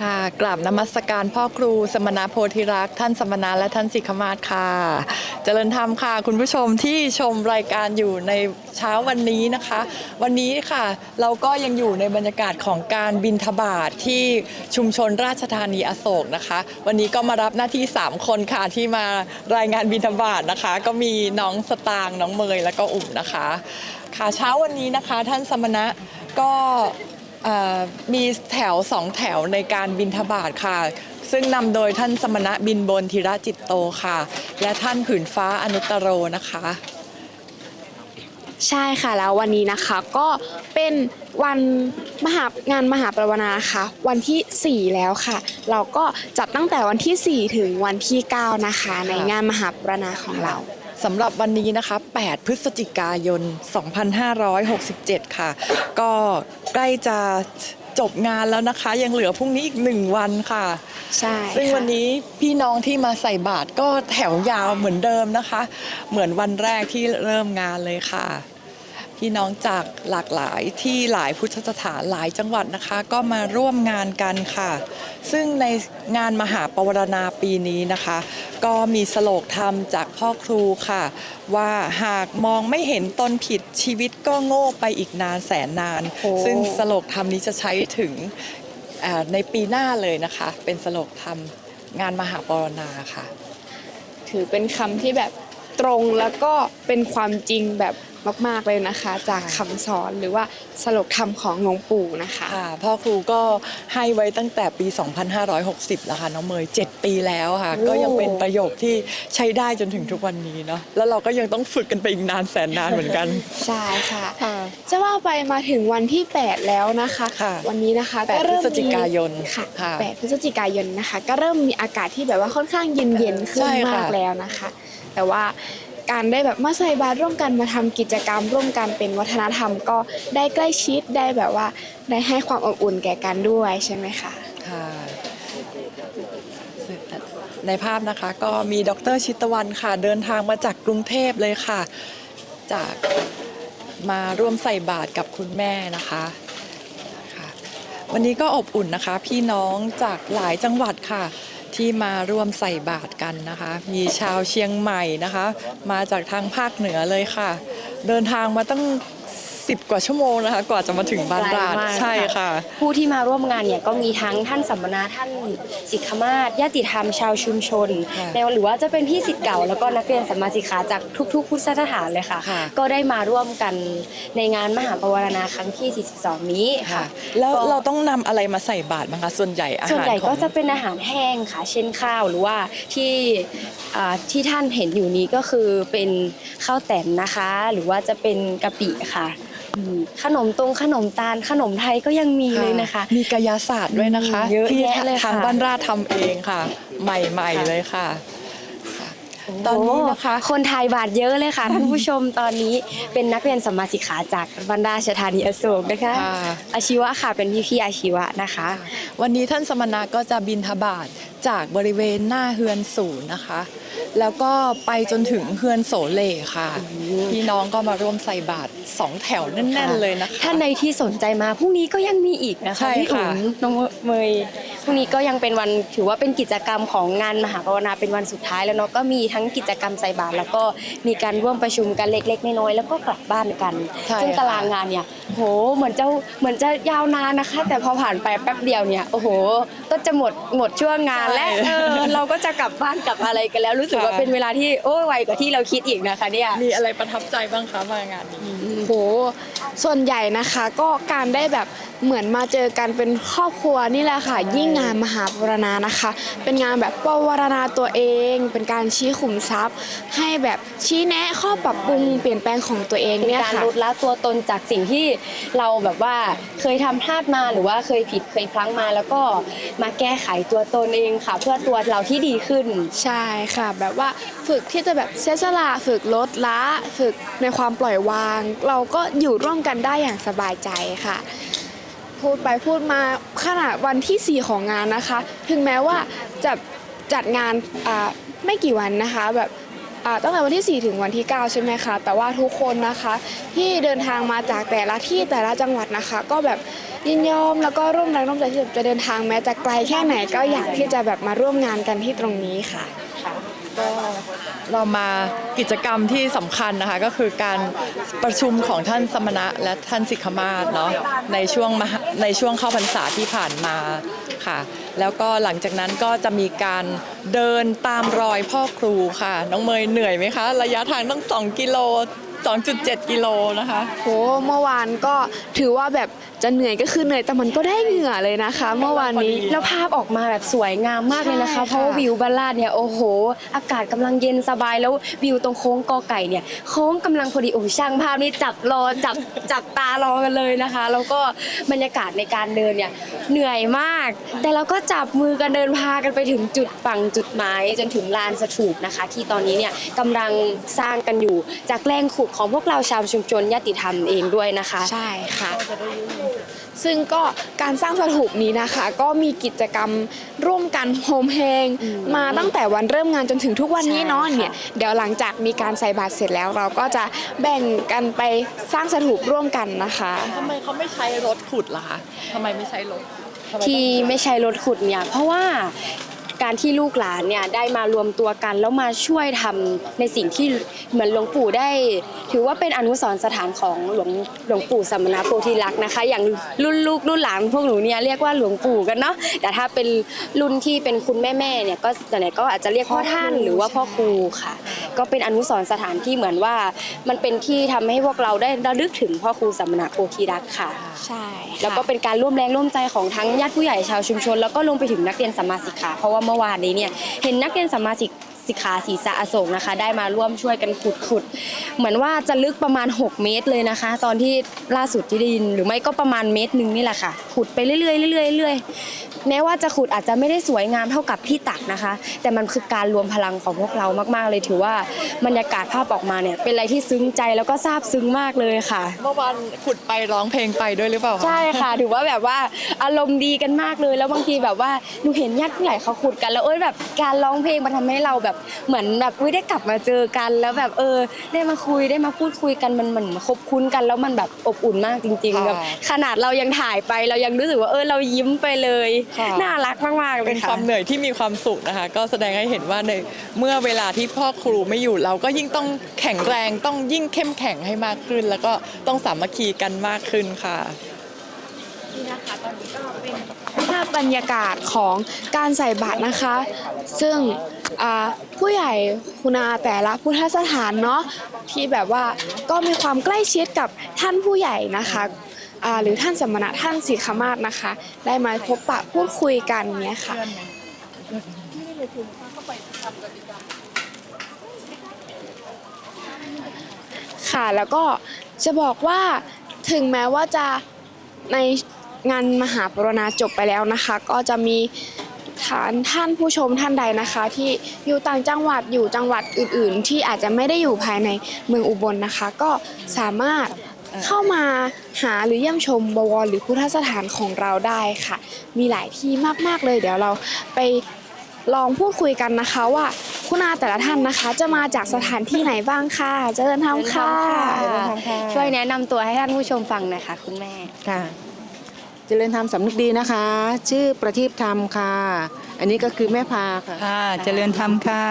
ค่ะกราบนมัสการพ่อครูสมณโพธิรักษ์ท่านสมณะและท่านสิกขมาศค่ะ เจริญธรรมค่ะ คุณผู้ชมที่ชมรายการอยู่ในเช้าวันนี้นะคะ วันนี้ค่ะเราก็ยังอยู่ในบรรยากาศของการบินทบาทที่ชุมชนราชธานีอโศกนะคะ วันนี้ก็มารับหน้าที่ 3 คนค่ะที่มารายงานบินทบาทนะคะ ก็มีน้องสตางค์น้องเมยแล้วก็อุ่มนะคะ ค่ะเช้าวันนี้นะคะท่านสมณะก็ มีแถวสองแถวในการบินทบาทค่ะ ซึ่งนำโดยท่านสมณะบินบนธีระจิตโตค่ะ และท่านผืนฟ้าอนุตโรนะคะ ใช่ค่ะแล้ววันนี้นะคะก็เป็นวันมหางานมหาปรวนาค่ะ วันที่ 4 แล้วค่ะ เราก็จัดตั้งแต่วันที่ 4 ถึงวันที่ 9 นะคะ ในงานมหาปรวนาของเรา สำหรับวันนี้นะคะ 8 พฤศจิกายน 2567 ค่ะ ก็ใกล้จะจบงานแล้วนะคะ ยังเหลือพรุ่งนี้อีกหนึ่งวันค่ะ ใช่ซึ่งค่ะวันนี้พี่น้องที่มาใส่บาตรก็แถวยาวเหมือนเดิมนะคะ เหมือนวันแรกที่เริ่มงานเลยค่ะ พี่น้องจากหลากหลายที่หลายพุทธสถานหลายจังหวัดนะคะ ก็มาร่วมงานกันค่ะ ซึ่งในงานมหาปวารณาปีนี้นะคะ ก็มีสโลกธรรมจากพ่อครูค่ะ ว่าหากมองไม่เห็นตนผิดชีวิตก็โง่ไปอีกนานแสนนานโอ้ซึ่งสโลกธรรมนี้จะใช้ถึงอ่าในปีหน้าเลยนะคะ เป็นสโลกธรรมงานมหาปรณาค่ะ ถือเป็นคำที่แบบ ตรงแล้วก็เป็นความจริงแบบมากๆเลยนะคะ จากคำสอนหรือว่าสโลกธรรมของหลวงปู่นะคะ ค่ะพ่อครูก็ให้ไว้ตั้งแต่ปี 2560 แล้วค่ะน้องเมย7 ปีแล้วค่ะ โอ้ ก็ยังเป็นประโยคที่ใช้ได้จนถึงทุกวันนี้เนาะแล้วเราก็ยังต้องฝึกกันไปอีกนานแสนนานเหมือนกัน ใช่ค่ะ ค่ะ จะว่าไปมาถึงวันที่ 8 แล้วนะคะ ค่ะวันนี้นะคะแปดก็เริ่มพฤศจิกายนค่ะค่ะ8พฤศจิกายนนะคะ ก็เริ่มมีอากาศที่แบบว่าค่อนข้างเย็นๆขึ้นใช่ค่ะ มากแล้วนะคะ แต่ว่าการได้แบบมาใส่บาตรร่วมกันมาทำกิจกรรมร่วมกันเป็นวัฒนธรรม ก็ได้ใกล้ชิดได้แบบว่าได้ให้ความอบอุ่นแก่กันด้วยใช่ไหมคะค่ะในภาพนะคะก็มีดรชิตวันค่ะ เดินทางมาจากกรุงเทพเลยค่ะ จากมาร่วมใส่บาตรกับคุณแม่นะคะวันนี้ก็อบอุ่นนะคะ พี่น้องจากหลายจังหวัดค่ะ ที่มาร่วมใส่บาตรกันนะคะ มีชาวเชียงใหม่นะคะ มาจากทางภาคเหนือเลยค่ะ เดินทางมาตั้ง สิบกว่าชั่วโมงนะคะ กว่าจะมาถึงบ้านราชไกลมากใช่ค่ะ ผู้ที่มาร่วมงานเนี่ยก็มีทั้งท่านสัมมนาท่านสิกขมาศญาติธรรมชาวชุมชนค่ะในหรือว่าจะเป็นพี่สิทธิ์เก่าแล้วก็นักเรียนสัมมาสิกขาจากทุก ๆ พุทธสถานเลยค่ะ ค่ะ ก็ได้มาร่วมกันในงานมหาปวารณาครั้งที่ 42 นี้ค่ะ ค่ะ แล้วก็ เราต้องนำอะไรมาใส่บาตรบ้างคะส่วนใหญ่อาหารส่วนใหญ่ของ ก็จะเป็นอาหารแห้งค่ะ เช่นข้าวหรือว่าที่อ่าที่ท่านเห็นอยู่นี้ก็คือเป็นข้าวแต่นนะคะ หรือว่าจะเป็นกะปิค่ะอืม ขนมตรงขนมตาลขนมไทยก็ยังมีเลยนะคะ มีกายาศาสตร์ด้วยนะคะอืมเยอะที่แยะเลยทางค่ะบ้านราชทำเองค่ะ ใหม่ๆเลยค่ะค่ะตอนนี้นะคะ โอ้คนไทยบาทเยอะเลยค่ะ ท่านผู้ชมตอนนี้เป็นนักเรียนสัมมาสิกขาจากบรรดาชธานีอโศกนะคะ ค่ะ อาชีวะค่ะเป็นพี่ๆอาชีวะนะคะ วันนี้ท่านสมณะก็จะบินทบาทจากบริเวณหน้าเฮือนศูนย์นะคะ แล้วก็ไปจนถึงเฮือนโสเลค่ะพี่น้องก็มาร่วมใส่บาตรสองแถวแน่น ๆ เลยนะคะ ท่านในที่สนใจมาพรุ่งนี้ก็ยังมีอีกนะใช่คะพี่ค่ะอุ๋มน้องเมยพรุ่งนี้ก็ยังเป็นวันถือว่าเป็นกิจกรรมของงานมหาภาวนาเป็นวันสุดท้ายแล้วเนาะก็มีทั้งกิจกรรมใส่บาตรแล้วก็มีการร่วมประชุมกันเล็ก ๆ น้อยๆแล้วก็กลับบ้านกัน ใช่ซึ่งค่ะ ตารางงานเนี่ยโหเหมือนจะเหมือนจะยาวนานนะคะ แต่พอผ่านไปแป๊บเดียวเนี่ยโอ้โห ก็จะหมดหมดช่วงงานและเออเราก็จะกลับบ้านกลับอะไรกันแล้วรู้สึกว่าเป็นเวลาที่โอ้ยไวกว่าที่เราคิดอีกนะคะเนี่ยมีอะไรประทับใจบ้างคะมางานนี้ โห ส่วนใหญ่นะคะก็การได้แบบเหมือนมาเจอกันเป็นครอบครัวนี่แหละค่ะ ยิ่งงานมหาปรณานะคะ เป็นงานแบบปวารณาตัวเอง เป็นการชี้ขุมทรัพย์ ให้แบบชี้แนะข้อปรับปรุงเปลี่ยนแปลงของตัวเองเป็นเนี่ยการค่ะ ลดละตัวตนจากสิ่งที่เราแบบว่าเคยทำพลาดมาหรือว่าเคยผิดเคยพลั้งมา แล้วก็มาแก้ไขตัวตนเองค่ะ เพื่อตัวเราที่ดีขึ้น ใช่ค่ะ แบบว่าฝึกที่จะแบบเสียสละฝึกลดละ ฝึกในความปล่อยวาง เราก็อยู่ร่วมกันได้อย่างสบายใจค่ะ พูดไปพูดมาขนาดวันที่ 4 ของงานนะคะ ถึงแม้ว่าจะจัดงานไม่กี่วันนะคะแบบตั้งแต่วันที่ 4 ถึงวันที่ 9 ใช่ไหมคะ แต่ว่าทุกคนนะคะที่เดินทางมาจากแต่ละที่แต่ละจังหวัดนะคะ ก็แบบยินยอมแล้วก็ร่วมแรงร่วมใจที่จะเดินทางแม้จะไกลแค่ไหนก็อยากที่จะแบบมาร่วมงานกันที่ตรงนี้ค่ะก็ เรามากิจกรรมที่สำคัญนะคะก็คือการประชุมของท่านสมณะและท่านสิกขมาศเนาะในช่วงมหาในช่วงเข้าพรรษาที่ผ่านมาค่ะ แล้วก็หลังจากนั้นก็จะมีการเดินตามรอยพ่อครูค่ะ น้องเมยเหนื่อยไหมคะ ระยะทางต้อง2กิโล2.7 กิโลนะคะ โห เมื่อวานก็ถือว่าแบบจะเหนื่อยก็คือเหนื่อยแต่มันก็ได้เหงื่อเลยนะคะ เมื่อวานนี้ แล้วภาพออกมาแบบสวยงามมากเลยนะคะ ใช่ค่ะ เพราะว่าวิวบ้านลาดเนี่ยโอ้โห อากาศกำลังเย็นสบายแล้ววิวตรงโค้งกอไก่เนี่ยโค้งกำลังพอดีโอ้โหช่างภาพนี่จับรอจับจับตารอกันเลยนะคะ แล้วก็บรรยากาศในการเดินเนี่ยเหนื่อยมาก แต่เราก็จับมือกันเดินพากันไปถึงจุดฝั่งจุดหมายจนถึงลานสถูปนะคะ ที่ตอนนี้เนี่ยกำลังสร้างกันอยู่จากแรงขุดของพวกเราชาวชุมชนญาติธรรมเองด้วยนะคะ ใช่ค่ะซึ่งก็การสร้างสถูปนี้นะคะ ก็มีกิจกรรมร่วมกันโฮมเฮงมาตั้งแต่วันเริ่มงานจนถึงทุกวันนี้เนาะใช่ค่ะเนี่ยเดี๋ยวหลังจากมีการใส่บาตรเสร็จแล้วเราก็จะแบ่งกันไปสร้างสถูปร่วมกันนะคะทำไมเขาไม่ใช้รถขุดล่ะคะทำไมไม่ใช้รถทำไมต้องที่ไม่ใช้รถขุดเนี่ยเพราะว่า การที่ลูกหลานเนี่ยได้มารวมตัวกัน แล้วมาช่วยทำในสิ่งที่เหมือนหลวงปู่ได้ ถือว่าเป็นอนุสรณ์สถานของหลวงหลวงปู่สมณโพธิลักษณ์นะคะ อย่างรุ่นลูกรุ่นหลานพวกหนูเนี่ยเรียกว่าหลวงปู่กันเนาะแต่ถ้าเป็นรุ่นที่เป็นคุณแม่แม่เนี่ยก็แต่ไหนก็อาจจะเรียกพ่อท่านหรือว่าพ่อครูค่ะ ก็เป็นอนุสรณ์สถานที่เหมือนว่า มันเป็นที่ทำให้พวกเราได้ระลึกถึงพ่อครูสมณโพธิลักษณ์ค่ะ ใช่ค่ะแล้วก็เป็นการร่วมแรงร่วมใจของทั้งญาติผู้ใหญ่ชาวชุมชน แล้วก็ลงไปถึงนักเรียนสัมมาสิกขาเพราะว่าเมื่อวานนี้เนี่ยเห็นนักเรียนสัมมาสิกสิกขาศีสะอโศกนะคะ ได้มาร่วมช่วยกันขุดขุด เหมือนว่าจะลึกประมาณ 6 เมตรเลยนะคะ ตอนที่ล่าสุดที่ได้ยินหรือไม่ก็ประมาณเมตรหนึ่งนี่แหละค่ะ ขุดไปเรื่อยๆเรื่อยๆเรื่อยๆ แม้ว่าจะขุดอาจจะไม่ได้สวยงามเท่ากับที่ตักนะคะ แต่มันคือการรวมพลังของพวกเรามากๆ เลยถือว่าบรรยากาศภาพออกมาเนี่ยเป็นอะไรที่ซึ้งใจแล้วก็ซาบซึ้งมากเลยค่ะ เมื่อวานขุดไปร้องเพลงไปด้วยหรือเปล่าคะใช่ค่ะ ถือว่าแบบว่าอารมณ์ดีกันมากเลย แล้วบางทีแบบว่าหนูเห็นญาติผู้ใหญ่เขาขุดกันแล้วเอ้ยแบบการร้องเพลงมันทำให้เราแบบเหมือนแบบอุ้ยได้กลับมาเจอกัน แล้วแบบเออ ได้มาคุยได้มาพูดคุยกันมันเหมือนคบคุ้นกัน แล้วมันแบบอบอุ่นมากจริงๆแบบขนาดเรายังถ่ายไปเรายังรู้สึกว่าเออเรายิ้มไปเลยน่ารักมากๆเลเป็ยนคค่ะ วามเหนื่อยที่มีความสุขนะคะ ก็แสดงให้เห็นว่าในเมื่อเวลาที่พ่อครูไม่อยู่เราก็ยิ่งต้องแข็งแรงต้องยิ่งเข้มแข็งให้มากขึ้น แล้วก็ต้องสามัคคีกันมากขึ้นค่ะ นี่นะคะตอนนี้ก็เป็นภาพบรรยากาศของการใส่บาตรนะคะ ซึ่งอ่าผู้ใหญ่คุณาแต่ละพุทธสถานเนาะที่แบบว่าก็มีความใกล้ชิดกับท่านผู้ใหญ่นะคะอ่า หรือท่านสมณะท่านสีขมาศนะคะ ได้มาพบปะพูดคุยกันเนี้ยค่ะค่ะแล้วก็จะบอกว่าถึงแม้ว่าจะในงานมหาปรณาจบไปแล้วนะคะ ก็จะมีฐานท่านผู้ชมท่านใดนะคะ ที่อยู่ต่างจังหวัดอยู่จังหวัดอื่น ๆ ที่อาจจะไม่ได้อยู่ภายในเมืองอุบลนะคะ ก็สามารถ เข้ามาหาหรือเยี่ยมชมบวรหรือพุทธสถานของเราได้ค่ะ มีหลายที่มากๆเลย เดี๋ยวเราไปลองพูดคุยกันนะคะว่าคุณอาแต่ละท่านนะคะ จะมาจากสถานที่ไหนบ้างค่ะเจริญธรรมค่ะช่วยแนะนำตัวให้ท่านผู้ชมฟังหน่อยค่ะคุณแม่ ค่ะ เจริญธรรมสำนึกดีนะคะ ชื่อประทีปธรรมค่ะ อันนี้ก็คือแม่พาค่ะ ค่ะเจริญธรรมค่ะ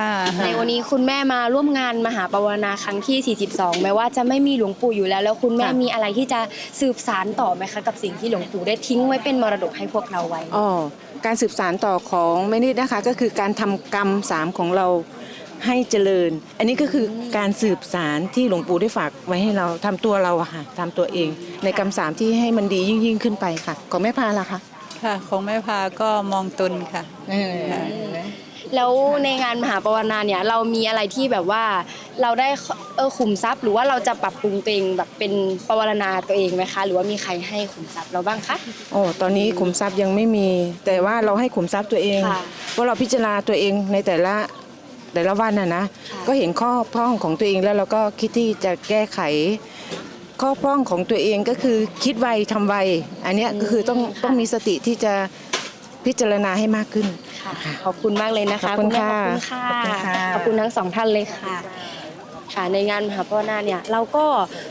ในวันนี้คุณแม่มาร่วมงานมหาปวารณาครั้งที่ 42 แม้ว่าจะไม่มีหลวงปู่อยู่แล้ว แล้วคุณแม่ค่ะ มีอะไรที่จะสืบสารต่อไหมคะกับสิ่งที่หลวงปู่ได้ทิ้งไว้เป็นมรดกให้พวกเราไว้ อ๋อการสืบสารต่อของแม่นิดนะคะ ก็คือการทำกรรมสามของเรา ให้เจริญ อันนี้ก็คือการสืบสารที่หลวงปู่ได้ฝากไว้ให้เราทำตัวเราอะค่ะทำตัวเอง ในกรรมสามที่ให้มันดียิ่งยิ่งๆขึ้นไปค่ะ ของแม่พาล่ะคะค่ะ ของแม่พาก็มองตนค่ะแล้วในงานมหาปวารณาเนี่ยเรามีอะไรที่แบบว่าเราได้เออขุมทรัพย์ หรือว่าเราจะปรับปรุงตัวเองแบบเป็นปวารณาตัวเองไหมคะ หรือว่ามีใครให้ขุมทรัพย์เราบ้างคะ โอ้ตอนนี้ขุมทรัพย์ยังไม่มี แต่ว่าเราให้ขุมทรัพย์ตัวเองค่ะ ว่าเราพิจารณาตัวเองในแต่ละ แต่ละวันน่ะนะค่ะก็เห็นข้อพร่องของตัวเองแล้วเราก็คิดที่จะแก้ไข ข้อพร่องของตัวเองก็คือคิดไวทำไว อันเนี้ยก็คือต้องต้องมีสติที่จะพพิจารณาให้มากขึ้นค่ะขอบคุณมากเลยนะคะขอบคุณแม่ค่ะขอบคุณค่ะขอบคุณค่ะขอบคุณทั้งสองท่านเลยค่ะ ค่ะในงานมหาปวนาเนี่ยเราก็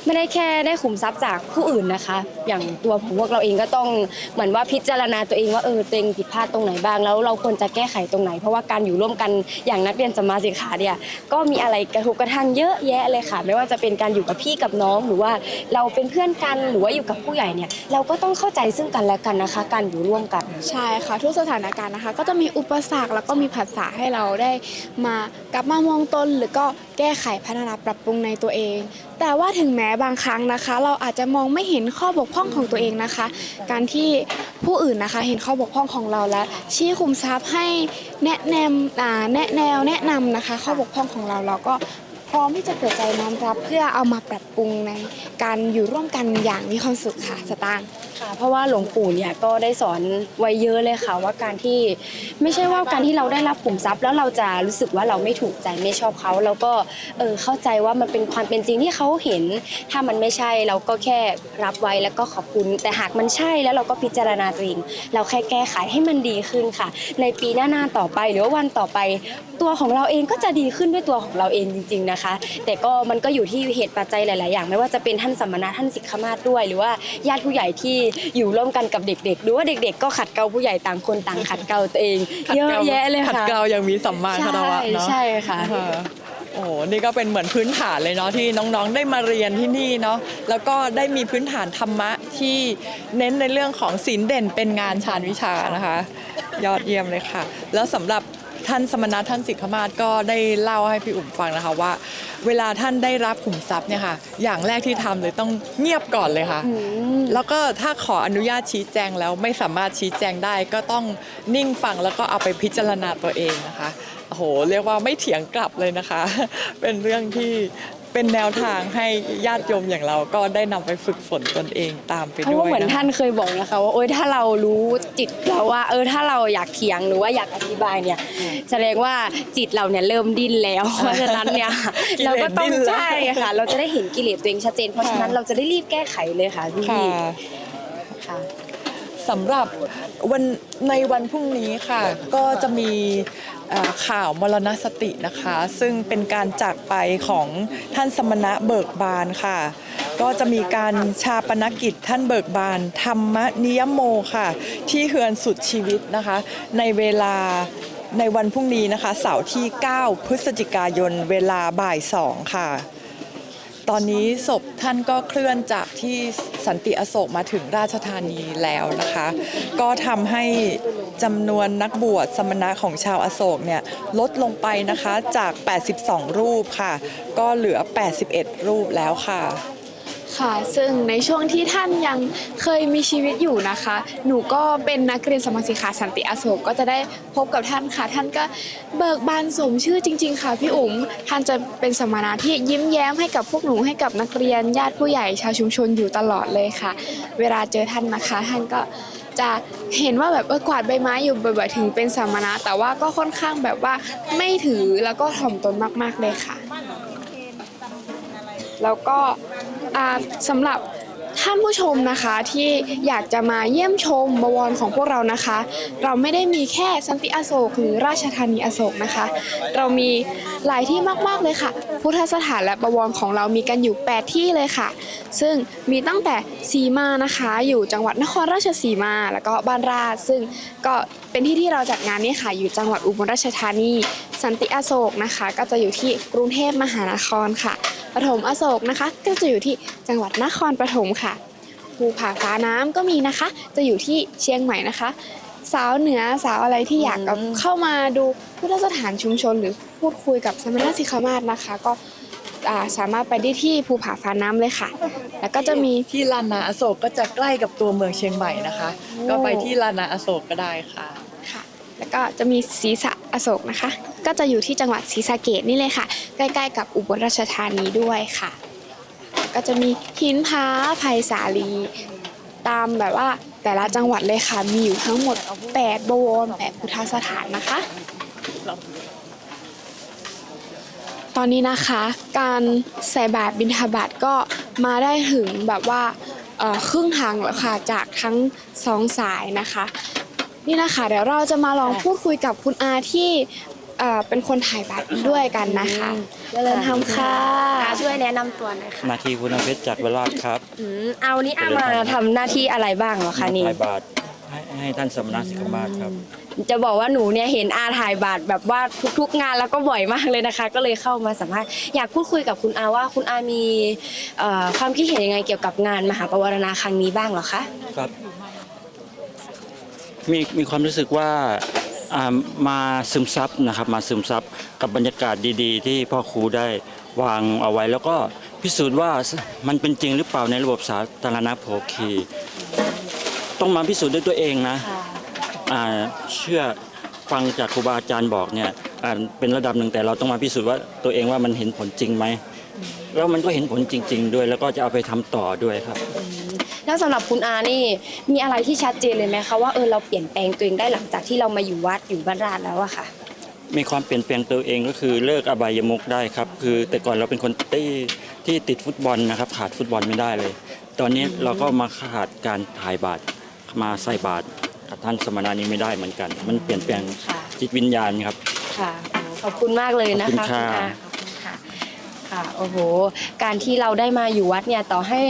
ไม่ได้แค่ได้ขุมทรัพย์จากผู้อื่นนะคะ อย่างตัวของพวกเราเองก็ต้องเหมือนว่าพิจารณาตัวเองว่าเออตัวเองผิดพลาดตรงไหนบ้าง แล้วเราควรจะแก้ไขตรงไหน เพราะว่าการอยู่ร่วมกันอย่างนักเรียนสมาสิกขาเนี่ยก็มีอะไรกระทบกระทั่งเยอะแยะเลยค่ะ ไม่ว่าจะเป็นการอยู่กับพี่กับน้องหรือว่าเราเป็นเพื่อนกันหรือว่าอยู่กับผู้ใหญ่เนี่ยเราก็ต้องเข้าใจซึ่งกันและกันนะคะ การอยู่ร่วมกันใช่ค่ะ ทุกสถานการณ์นะคะ ก็จะมีอุปสรรคแล้วก็มีภาษาให้เราได้มากลับมามองตนหรือก็แก้ไขพัฒนาปรับปรุงในตัวเอง แต่ว่าถึงแม้บางครั้งนะคะ เราอาจจะมองไม่เห็นข้อบกพร่องของตัวเองนะคะ การที่ผู้อื่นนะคะเห็นข้อบกพร่องของเราและชี้คุมทรัพย์ให้แนะแนำแนะแนวแนะนำนะคะ ข้อบกพร่องของเราเราก็พร้อมที่จะเปิดใจน้อมรับ เพื่อเอามาปรับปรุงในการอยู่ร่วมกันอย่างมีความสุขค่ะสตางค์ ค่ะเพราะว่าหลวงปู่เนี่ยก็ได้สอนไว้เยอะเลยค่ะ ว่าการที่ไม่ใช่ว่าการที่เราได้รับขุมทรัพย์ แล้วเราจะรู้สึกว่าเราไม่ถูกใจไม่ชอบเขาแล้วก็เออเข้าใจว่ามันเป็นความเป็นจริงที่เขาเห็น ถ้ามันไม่ใช่เราก็แค่รับไว้แล้วก็ขอบคุณ แต่หากมันใช่แล้วเราก็พิจารณาตัวเองเราแค่แก้ไขให้มันดีขึ้นค่ะ ในปีหน้าๆต่อไป หรือว่าวันต่อไปตัวของเราเองก็จะดีขึ้นด้วยตัวของเราเองจริง ๆนะคะ แต่ก็มันก็อยู่ที่เหตุปัจจัยหลาย ๆ อย่าง ไม่ว่าจะเป็นท่านสัมมนาท่านสิกขมาศด้วย หรือว่าญาติผู้ใหญ่ที่อยู่ร่วมกันกับเด็กๆ หรือว่าเด็กๆ ก็ขัดเกลาผู้ใหญ่ต่างคนต่างขัดเกลาตัวเองขัดเยอะเกลาแยะเลยขัดค่ะเกลายังมีสัมมาคารวะเนาะใช่ค่ะค่ะโอ้โหนี่ก็เป็นเหมือนพื้นฐานเลยเนาะที่น้องๆ ได้มาเรียนที่นี่เนาะ แล้วก็ได้มีพื้นฐานธรรมะที่เน้นในเรื่องของศีลเด่นเป็นงานชาญวิชานะคะ ยอดเยี่ยมเลยค่ะ แล้วสำหรับ ท่านสมณะท่านสิกขมาศก็ได้เล่าให้พี่อุ่มฟังนะคะว่า เวลาท่านได้รับขุมทรัพย์เนี่ยค่ะ อย่างแรกที่ทำเลยต้องเงียบก่อนเลยค่ะ แล้วก็ถ้าขออนุญาตชี้แจงแล้วไม่สามารถชี้แจงได้ก็ต้องนิ่งฟังแล้วก็เอาไปพิจารณาตัวเองนะคะโอ้โห เรียกว่าไม่เถียงกลับเลยนะคะ เป็นเรื่องที่ เป็นแนวทางให้ญาติโยมอย่างเราก็ได้นำไปฝึกฝนตนเองตามไปเพราะด้วว่ายเหมือนนะคะท่านเคยบอกนะคะว่าโอ๊ยถ้าเรารู้จิตเราว่า เออถ้าเราอยากเถียงหรือว่าอยากอธิบายเนี่ย แสดงว่าจิตเราเนี่ยเริ่มดิ้นแล้ว เพราะฉะนั้นเนี่ยกิเลสเราก็ต้องดิ้นแล้วใช่ค่ะ เราจะได้เห็นกิเลสตัวเองชัดเจนเพราะฉะนั้นเราจะได้รีบแก้ไขเลยค่ะพี่ค่ะ ค่ะ สำหรับวันในวันพรุ่งนี้ค่ะ ก็จะมีข่าวมรณสตินะคะ ซึ่งเป็นการจากไปของท่านสมณะเบิกบานค่ะ ก็จะมีการชาปนกิจท่านเบิกบาน ธรรมนิยโมค่ะ ที่เฮือนสุดชีวิตนะคะ ในเวลาในวันพรุ่งนี้นะคะ เสาร์ที่ 9 พฤศจิกายนเวลาบ่ายสองค่ะ ตอนนี้ศพท่านก็เคลื่อนจากที่สันติอโศกมาถึงราชธานีแล้วนะคะ ก็ทำให้จำนวนนักบวชสมณะของชาวอโศกเนี่ยลดลงไปนะคะจาก 82 รูปค่ะ ก็เหลือ 81 รูปแล้วค่ะ ค่ะ ซึ่งในช่วงที่ท่านยังเคยมีชีวิตอยู่นะคะ หนูก็เป็นนักเรียนสมาสิกขาสันติอโศกก็จะได้พบกับท่านค่ะ ท่านก็เบิกบานสมชื่อจริง ๆ ค่ะพี่อุ๋มท่านจะเป็นสมณะที่ยิ้มแย้มให้กับพวกหนูให้กับนักเรียนญาติผู้ใหญ่ชาวชุมชนอยู่ตลอดเลยค่ะ เวลาเจอท่านนะคะ ท่านก็จะเห็นว่าแบบเออกวาดใบไม้อยู่บ่อยๆถึงเป็นสมณะแต่ว่าก็ค่อนข้างแบบว่าไม่ถือแล้วก็ถ่อมตนมากๆเลยค่ะ แล้วก็สำหรับท่านผู้ชมนะคะที่อยากจะมาเยี่ยมชมบวรของพวกเรานะคะ เราไม่ได้มีแค่สันติอโศกหรือราชธานีอโศกนะคะ เรามีหลายที่มากๆเลยค่ะ พุทธสถานและบวรของเรามีกันอยู่ 8 ที่เลยค่ะ ซึ่งมีตั้งแต่สีมานะคะ อยู่จังหวัดนครราชสีมา แล้วก็บ้านราช ซึ่งก็เป็นที่ที่เราจัดงานนี้ค่ะ อยู่จังหวัดอุบลราชธานี สันติอโศกนะคะ ก็จะอยู่ที่กรุงเทพมหานครค่ะปฐมอโศกนะคะ ก็จะอยู่ที่จังหวัดนครปฐมค่ะภูผาฟ้าน้ำก็มีนะคะ จะอยู่ที่เชียงใหม่นะคะ สาวเหนือสาวอะไรที่อยากกับเข้ามาดูพุทธสถานชุมชน หรือพูดคุยกับสมณสิกขามาศนะคะ ก็อ่าสามารถไปได้ที่ภูผาฟ้าน้ำเลยค่ะ แล้วก็จะมีที่ลานนาอโศกก็จะใกล้กับตัวเมืองเชียงใหม่นะคะ ก็ไปที่ลานนาอโศกก็ได้ค่ะค่ะ แล้วก็จะมีศรีสะอโศกนะคะ ก็จะอยู่ที่จังหวัดศรีสะเกดนี่เลยค่ะ ใกล้ๆ กับอุบลราชธานีด้วยค่ะ ก็จะมีหินพาไผ่สาลี ตามแบบว่า แต่ละจังหวัดเลยค่ะ มีอยู่ทั้งหมด 8 บวร 8 พุทธสถานนะคะ ตอนนี้นะคะ การใส่บาตรบิณฑบาตก็มาได้ถึงแบบว่าครึ่งทางแล้วค่ะ จากทั้งสองสายนะคะ นี่นะคะ เดี๋ยวเราจะมาลองพูดคุยกับคุณอาที่ เอ่อเป็นคนถ่ายบัตรด้วยกันนะคะเจริญธรรมค่ะ อาช่วยแนะนำตัวหน่อยค่ะนาทีคุณเพชรจากเวลาชครับอืมเอานี่อามาทำหน้าที่อะไรบ้างเหรอคะนี่ ถ่ายบาทให้ให้ท่านสมณะสิกขมาศครับ จะบอกว่าหนูเนี่ยเห็นอาถ่ายบาทแบบว่าทุกๆงานแล้วก็บ่อยมากเลยนะคะ ก็เลยเข้ามาสัมภาษณ์อยากพูดคุยกับคุณอาว่าคุณอามีเอ่อความคิดเห็นยังไงเกี่ยวกับงานมหาปวารณาครั้งนี้บ้างเหรอคะ ครับ มีมีความรู้สึกว่าอ่า มาซึมซับนะครับมาซึมซับกับบรรยากาศดีๆ ที่พ่อครูได้วางเอาไว้ แล้วก็พิสูจน์ว่ามันเป็นจริงหรือเปล่าในระบบสาธารณโภคี ต้องมาพิสูจน์ด้วยตัวเองนะเชื่อฟังจากครูบาอาจารย์บอกเนี่ยเป็นระดับหนึ่งแต่เราต้องมาพิสูจน์ว่าตัวเองว่ามันเห็นผลจริงไหมแล้วมันก็เห็นผลจริง ๆ ด้วย แล้วก็จะเอาไปทำต่อด้วยครับ แล้วสำหรับคุณอานี่มีอะไรที่ชัดเจนเลยไหมคะว่าเออเราเปลี่ยนแปลงตัวเองได้หลังจากที่เรามาอยู่วัดอยู่บ้านราชแล้วอะค่ะ มีความเปลี่ยนแปลงตัวเองก็คือเลิกอบายมุกได้ครับคือแต่ก่อนเราเป็นคนที่ที่ติดฟุตบอลนะครับ ขาดฟุตบอลไม่ได้เลย ตอนนี้เราก็มาขาดการถ่ายบาตรมาใส่บาตรกับท่านสมณานี้ไม่ได้เหมือนกัน มันเปลี่ยนแปลงค่ะ จิตวิญญาณครับ ค่ะ ขอบคุณมากเลยนะขอบคุคะณค่ะ ณอาขอบ คุณค่ะค่ะ โอ้โห การที่เราได้มาอยู่วัดเนี่ยต่อให้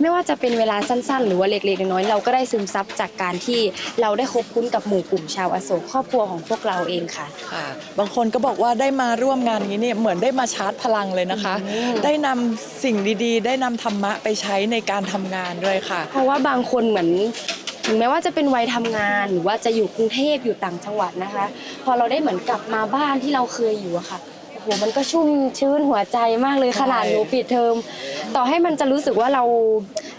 ไม่ว่าจะเป็นเวลาสั้นๆ หรือว่าเล็กๆน้อยๆเราก็ได้ซึมซับจากการที่เราได้คบคุ้นกับหมู่กลุ่มชาวอโศกครอบครัวของพวกเราเองค่ะค่ะบางคนก็บอกว่าได้มาร่วมงานนี้เนี่ยเหมือนได้มาชาร์จพลังเลยนะคะ ได้นำสิ่งดีๆ ได้นำธรรมะไปใช้ในการทำงานด้วยค่ะ เพราะว่าบางคนเหมือนถึงแม้ว่าจะเป็นวัยทำงานหรือว่าจะอยู่กรุงเทพอยู่ต่างจังหวัดนะคะ พอเราได้เหมือนกลับมาบ้านที่เราเคยอยู่อะค่ะ โอ้โหมันก็ชุ่มชื้นหัวใจมากเลยใช่ขนาดหนูปิดเทอมต่อให้มันจะรู้สึกว่าเรา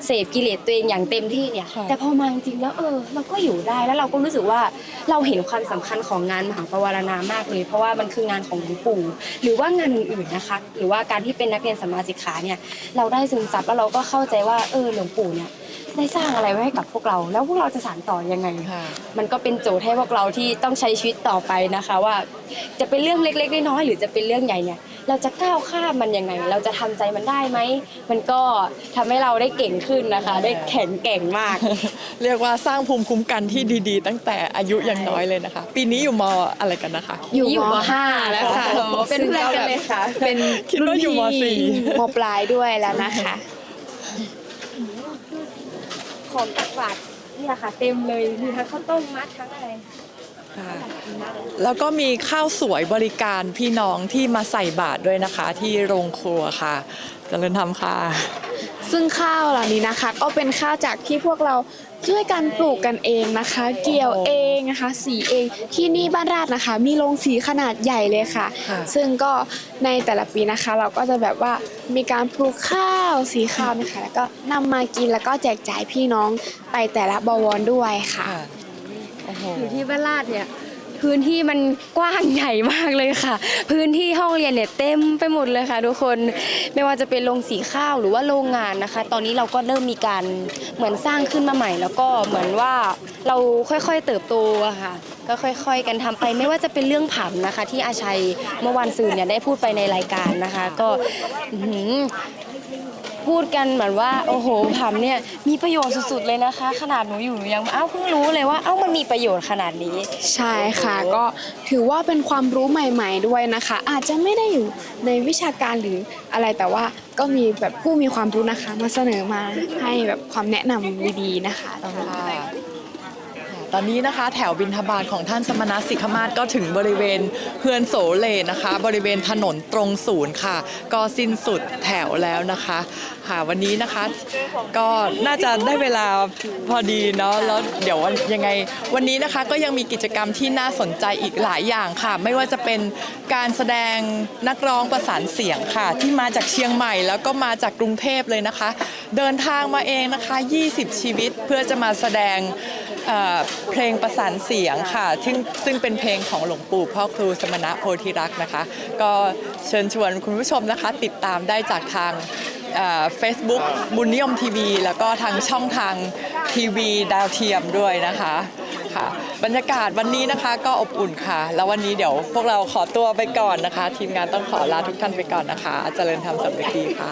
เสพกิเลสตัวเองอย่างเต็มที่เนี่ย แต่พอมาจริงๆแล้วเออ เราก็อยู่ได้แล้วเราก็รู้สึกว่าเราเห็นความสำคัญของงานมหาปวารณามากเลย เพราะว่ามันคืองานของหลวงปู่หรือว่างานอื่นๆนะคะ หรือว่าการที่เป็นนักเรียนสัมมาสิกขาเนี่ยเราได้ซึมซับแล้วเราก็เข้าใจว่าเออหลวงปู่เนี่ย ได้สร้างอะไรไว้ให้กับพวกเรา แล้วพวกเราจะสานต่อยังไง ค่ะ มันก็เป็นโจทย์ให้พวกเราที่ต้องใช้ชีวิตต่อไปนะคะ ว่าจะเป็นเรื่องเล็กๆน้อยๆหรือจะเป็นเรื่องใหญ่เนี่ย เราจะก้าวข้ามมันยังไง เราจะทำใจมันได้ไหม มันก็ทำให้เราได้เก่งขึ้นนะคะ ได้แข็งแกร่งมาก เรียกว่าสร้างภูมิคุ้มกันที่ดีๆ ตั้งแต่อายุยังน้อยเลยนะคะ ปีนี้อยู่มอะไรกันนะคะ อยู่อยู่มมห้าแล้วค่ะโอ้โหเป็นเพื่อนกันเลยค่ะ เป็นคิดว่าอยู่มสี่ มปลายด้วยแล้วนะคะ ของตักบาตรนี่แหละค่ะ เต็มเลยมีทั้งข้าวต้มมัดทั้งอะไรค่ะ แล้วก็มีข้าวสวยบริการพี่น้องที่มาใส่บาตรด้วยนะคะ ที่โรงครัวค่ะเจริญธรรมค่ะ ซึ่งข้าวเหล่านี้นะคะ ก็เป็นข้าวจากที่พวกเรา ช่วยกันปลูกกันเองนะคะ เกี่ยวเองนะคะ สีเองที่นี่บ้านราดนะคะ มีโรงสีขนาดใหญ่เลยค่ะ ค่ะ ซึ่งก็ในแต่ละปีนะคะ เราก็จะแบบว่ามีการปลูกข้าวสีข้าวนะคะ แล้วก็นำมากินแล้วก็แจกจ่ายพี่น้องไปแต่ละบวรด้วยค่ะ ค่ะโอ้โห อยู่ที่บ้านลาดเนี่ย พื้นที่มันกว้างใหญ่มากเลยค่ะ พื้นที่ห้องเรียนเนี่ยเต็มไปหมดเลยค่ะ ทุกคนไม่ว่าจะเป็นโรงสีข้าวหรือว่าโรงงานนะคะ ตอนนี้เราก็เริ่มมีการเหมือนสร้างขึ้นมาใหม่ แล้วก็เหมือนว่าเราค่อยๆเติบโตอะค่ะ ก็ค่อย ๆ กันทำไปไม่ว่าจะเป็นเรื่องผับนะคะ ที่อาชัยเมื่อวันซืนเนี่ยได้พูดไปในรายการนะคะ ก็หือ พูดกันเหมือนว่าโอ้โหผับเนี่ยมีประโยชน์สุดๆเลยนะคะ ขนาดหนูอยู่หนูยังเอ้าเพิ่งรู้เลยว่าเอ้ามันมีประโยชน์ขนาดนี้ ใช่ค่ะก็ถือว่าเป็นความรู้ใหม่ ๆด้วยนะคะ อาจจะไม่ได้อยู่ในวิชาการหรืออะไรแต่ว่าก็มีแบบผู้มีความรู้นะคะ มาเสนอมาให้แบบความแนะนำดีๆนะคะตรงนี้ค่ะ ตอนนี้นะคะแถวบินทบาทของท่านสมณสิกขมาศก็ถึงบริเวณเฮือนโสเลนะคะ บริเวณถนนตรงศูนย์ค่ะ ก็สิ้นสุดแถวแล้วนะคะค่ะวันนี้นะคะก็น่าจะได้เวลาพอดีเนาะแล้วเดี๋ยววันยังไงวันนี้นะคะก็ยังมีกิจกรรมที่น่าสนใจอีกหลายอย่างค่ะ ไม่ว่าจะเป็นการแสดงนักร้องประสานเสียงค่ะ ที่มาจากเชียงใหม่แล้วก็มาจากกรุงเทพเลยนะคะ เดินทางมาเองนะคะ 20 ชีวิตเพื่อจะมาแสดงเพลงประสานเสียงค่ะ ซึ่งซึ่งเป็นเพลงของหลวงปู่พ่อครูสมณะโพธิรักษ์นะคะ ก็เชิญชวนคุณผู้ชมนะคะ ติดตามได้จากทางเฟซบุ๊กบุญนิยมทีวี แล้วก็ทางช่องทางทีวีดาวเทียมด้วยนะคะค่ะบรรยากาศวันนี้นะคะก็อบอุ่นค่ะ แล้ววันนี้เดี๋ยวพวกเราขอตัวไปก่อนนะคะ ทีมงานต้องขอลาทุกท่านไปก่อนนะคะ เจริญธรรมสำเร็จดีค่ะ